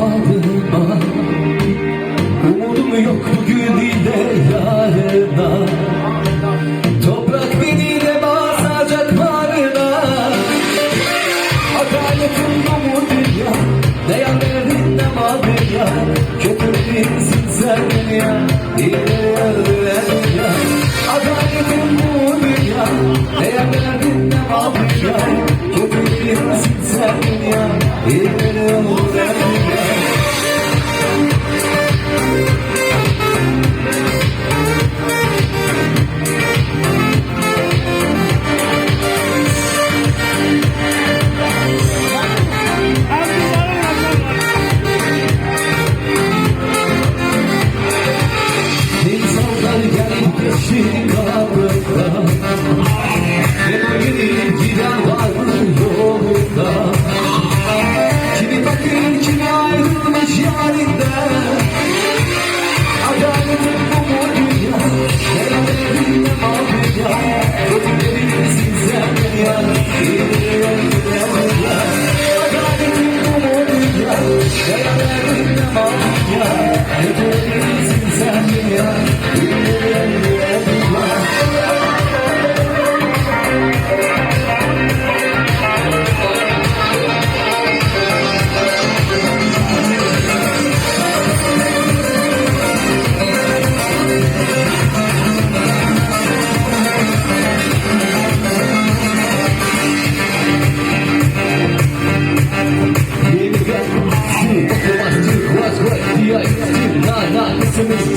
yarına Umudum yok bugün ile yarına. Toprak beni de basacak varına. Adaletin bu mu dünya Ne yanların ne madın ya Kötülüğün sen dünya İyilerin dünya Adaletin bu dünya Ne yanların ne madın ya Kötülüğün sen dünya İyilerin 야 Nine, nine, nine,